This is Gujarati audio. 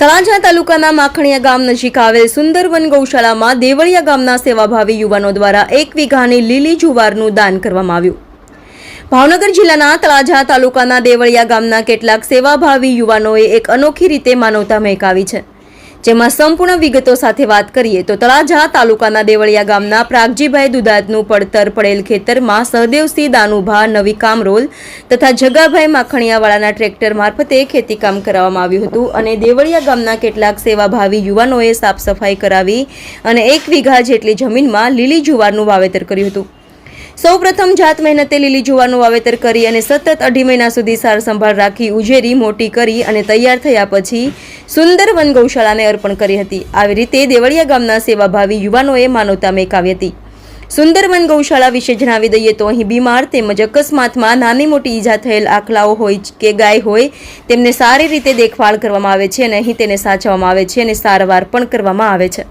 તળાજા તાલુકાના માખણીયા ગામ નજીક આવેલ સુંદરવન ગૌશાળામાં દેવળિયા ગામના સેવાભાવી યુવાનો દ્વારા એક વીઘાની લીલી જુવારનું દાન કરવામાં આવ્યું. ભાવનગર જિલ્લાના તળાજા તાલુકાના દેવળિયા ગામના કેટલાક સેવાભાવી યુવાનોએ એક અનોખી રીતે માનવતા મહેકાવી છે. જેમાં સંપૂર્ણ વિગતો સાથે વાત કરીએ તો તળાજા તાલુકાના દેવળિયા ગામના પ્રાગજીભાઈ દુધાતનું પડતર પડેલ ખેતરમાં સહદેવસિંહ દાનુભા નવી કામરોલ તથા જગાભાઈ માખણિયાવાળાના ટ્રેક્ટર મારફતે ખેતીકામ કરાવવામાં આવ્યું હતું અને દેવળિયા ગામના કેટલાક સેવાભાવી યુવાનોએ સાફ સફાઈ કરાવી અને એક વીઘા જેટલી જમીનમાં લીલી જુવારનું વાવેતર કર્યું હતું. સૌપ્રથમ જાત મહેનતે લીલી જુવારનું વાવેતર કરી અને સતત અઢી મહિના સુધી સાર સંભાળ રાખી ઉજેરી, મોટી કરી અને તૈયાર થયા પછી સુંદર વન ગૌશાળાને અર્પણ કરી હતી. આવી રીતે દેવળિયા ગામના સેવાભાવી યુવાનોએ માનવતા મેકાવી હતી. સુંદરવન ગૌશાળા વિશે જણાવી દઈએ તો અહીં બીમાર તેમજ અકસ્માતમાં નાની મોટી ઈજા થયેલ આખલાઓ હોય કે ગાય હોય, તેમને સારી રીતે દેખભાળ કરવામાં આવે છે અને અહીં તેને સાચવવામાં આવે છે અને સારવાર પણ કરવામાં આવે છે.